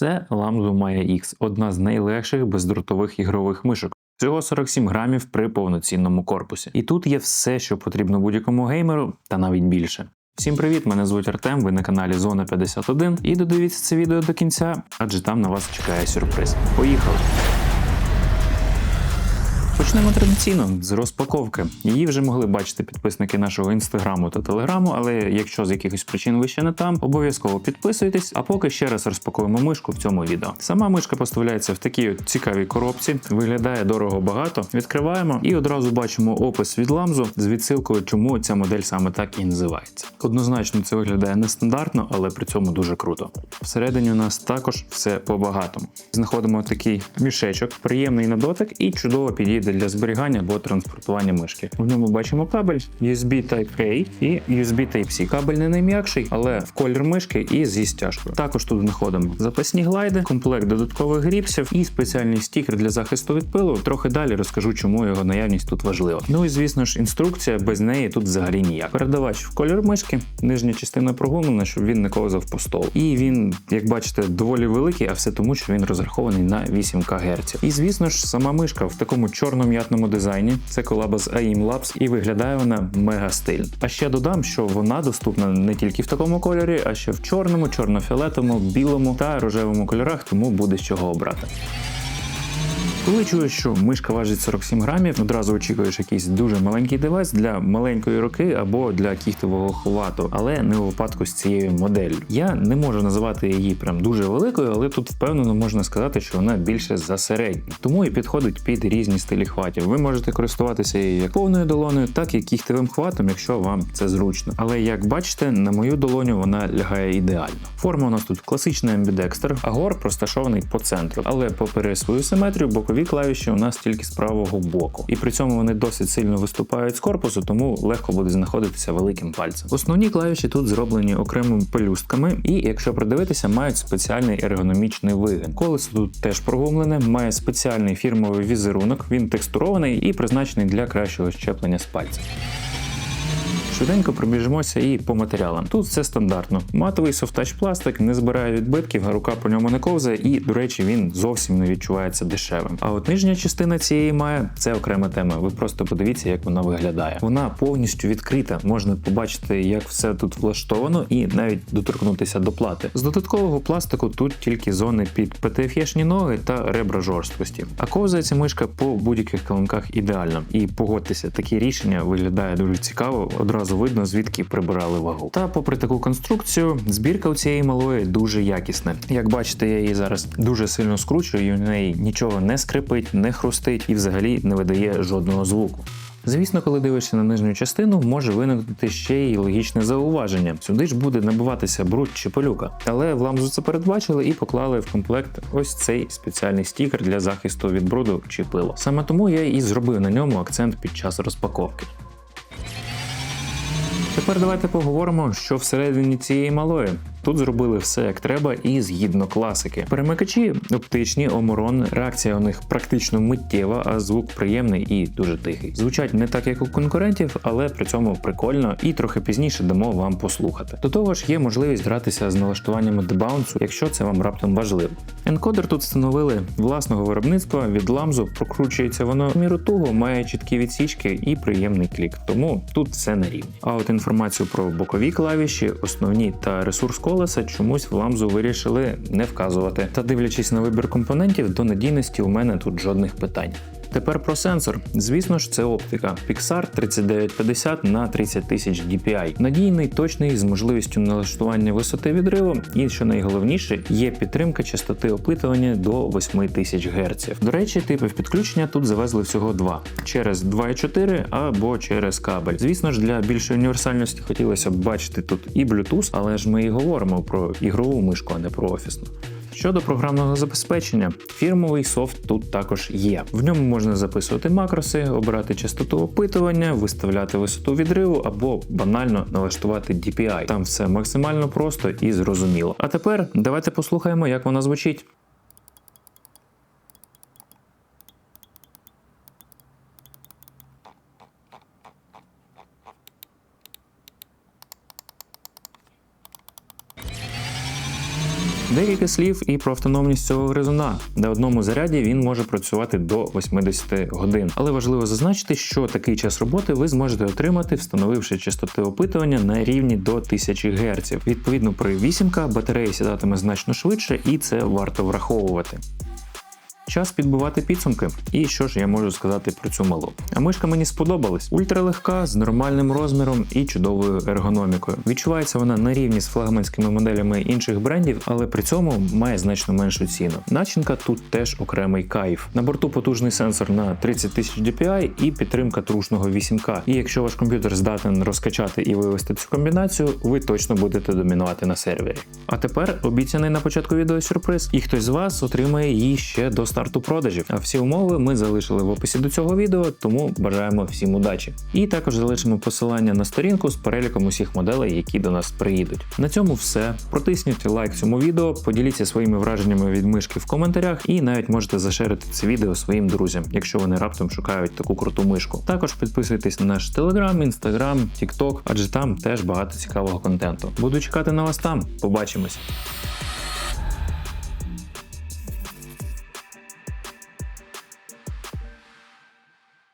Це Lamzu Maya X, одна з найлегших бездротових ігрових мишок. Всього 47 грамів при повноцінному корпусі. І тут є все, що потрібно будь-якому геймеру, та навіть більше. Всім привіт! Мене звуть Артем. Ви на каналі Зона 51. І додивіться це відео до кінця, адже там на вас чекає сюрприз. Поїхали! Почнемо традиційно з розпаковки. Її вже могли бачити підписники нашого інстаграму та телеграму, але якщо з якихось причин ви ще не там, обов'язково підписуйтесь. А поки ще раз розпакуємо мишку в цьому відео. Сама мишка поставляється в такій от цікавій коробці, виглядає дорого багато. Відкриваємо і одразу бачимо опис від ламзу з відсилкою, чому ця модель саме так і називається. Однозначно, це виглядає нестандартно, але при цьому дуже круто. Всередині у нас також все по багатому. Знаходимо такий мішечок, приємний на дотик і чудово підійде для зберігання або транспортування мишки. В ньому бачимо кабель USB Type-A і USB Type-C. Кабель не найм'якший, але в колір мишки і зі стяжкою. Також тут знаходимо запасні глайди, комплект додаткових гріпсів і спеціальний стікер для захисту від пилу. Трохи далі розкажу, чому його наявність тут важлива. Ну і звісно ж, інструкція без неї тут взагалі ніяк. Передавач в колір мишки, нижня частина прогумлена, щоб він не ковзав по столу. І він, як бачите, доволі великий, а все тому, що він розрахований на 8 КГц. І звісно ж, сама мишка в такому чорно-м'ятному дизайні. Це колаба з AIM Labs і виглядає вона мега стильно. А ще додам, що вона доступна не тільки в такому кольорі, а ще в чорному, чорно-фіолетовому, білому та рожевому кольорах, тому буде з чого обрати. Коли чуєш, що мишка важить 47 грамів, одразу очікуєш якийсь дуже маленький девайс для маленької руки або для кіхтового хвату, але не у випадку з цією моделлю. Я не можу називати її прям дуже великою, але тут впевнено можна сказати, що вона більше за середню. Тому і підходить під різні стилі хватів. Ви можете користуватися її як повною долоною, так і кіхтевим хватом, якщо вам це зручно. Але як бачите, на мою долоню вона лягає ідеально. Форма у нас тут класична амбідекстер, а гор розташований по центру, але попри свою симетрію, бокові клавіші у нас тільки з правого боку. І при цьому вони досить сильно виступають з корпусу, тому легко буде знаходитися великим пальцем. Основні клавіші тут зроблені окремими пелюстками, і якщо придивитися, мають спеціальний ергономічний вигин. Колесо тут теж прогумлене, має спеціальний фірмовий візерунок, він текстурований і призначений для кращого щеплення з пальцем. Швиденько пробіжимося і по матеріалам. Тут все стандартно. Матовий софтач пластик не збирає відбитків, рука по ньому не ковзає, і, до речі, він зовсім не відчувається дешевим. А от нижня частина цієї має це окрема тема. Ви просто подивіться, як вона виглядає. Вона повністю відкрита. Можна побачити, як все тут влаштовано, і навіть доторкнутися до плати. З додаткового пластику тут тільки зони під ПТФ-шні ноги та ребра жорсткості. А ковзається мишка по будь-яких килимках ідеально. І погодьтеся, такі рішення виглядає дуже цікаво. Одразу одразу видно, звідки прибирали вагу. Та, попри таку конструкцію, збірка у цієї малої дуже якісна. Як бачите, я її зараз дуже сильно скручую, і у неї нічого не скрипить, не хрустить і взагалі не видає жодного звуку. Звісно, коли дивишся на нижню частину, може виникнути ще й логічне зауваження. Сюди ж буде набиватися бруд чи пилюка. Але в ламзу це передбачили і поклали в комплект ось цей спеціальний стікер для захисту від бруду чи пилу. Саме тому я і зробив на ньому акцент під час розпаковки. Тепер давайте поговоримо, що всередині цієї малої. Тут зробили все як треба і згідно класики. Перемикачі оптичні, омурон, реакція у них практично миттєва, а звук приємний і дуже тихий. Звучать не так, як у конкурентів, але при цьому прикольно і трохи пізніше дамо вам послухати. До того ж, є можливість гратися з налаштуваннями дебаунсу, якщо це вам раптом важливо. Енкодер тут встановили власного виробництва від ламзу, прокручується воно в міру туго, має чіткі відсічки і приємний клік. Тому тут все на рівні. А от інформацію про бокові клавіші, основні та ресурс колеса чомусь в ламзу вирішили не вказувати. Та дивлячись на вибір компонентів, до надійності у мене тут жодних питань. Тепер про сенсор. Звісно ж, це оптика. Pixar 3950 на 30 тисяч DPI. Надійний, точний, з можливістю налаштування висоти відриву, і що найголовніше, є підтримка частоти опитування до 8000 Гц. До речі, типів підключення тут завезли всього два: через 2.4 або через кабель. Звісно ж, для більшої універсальності хотілося б бачити тут і Bluetooth, але ж ми і говоримо про ігрову мишку, а не про офісну. Щодо програмного забезпечення, фірмовий софт тут також є. В ньому можна записувати макроси, обирати частоту опитування, виставляти висоту відриву або банально налаштувати DPI. Там все максимально просто і зрозуміло. А тепер давайте послухаємо, як вона звучить. Декілька слів і про автономність цього гризуна. На одному заряді він може працювати до 80 годин. Але важливо зазначити, що такий час роботи ви зможете отримати, встановивши частоти опитування на рівні до 1000 Гц. Відповідно, при 8К батарея сідатиме значно швидше, і це варто враховувати. Час підбивати підсумки. І що ж я можу сказати про цю малу? А мишка мені сподобалась. Ультралегка з нормальним розміром і чудовою ергономікою. Відчувається вона на рівні з флагманськими моделями інших брендів, але при цьому має значно меншу ціну. Начинка тут теж окремий кайф. На борту потужний сенсор на 30 тисяч DPI і підтримка трушного 8К. І якщо ваш комп'ютер здатен розкачати і вивести цю комбінацію, ви точно будете домінувати на сервері. А тепер обіцяний на початку відео сюрприз, і хтось з вас отримає її ще до старту продажів. А всі умови ми залишили в описі до цього відео, тому бажаємо всім удачі. І також залишимо посилання на сторінку з переліком усіх моделей, які до нас приїдуть. На цьому все. Протисніть лайк цьому відео, поділіться своїми враженнями від мишки в коментарях, і навіть можете зашерити це відео своїм друзям, якщо вони раптом шукають таку круту мишку. Також підписуйтесь на наш телеграм, інстаграм, тікток, адже там теж багато цікавого контенту. Буду чекати на вас там. Побачимось.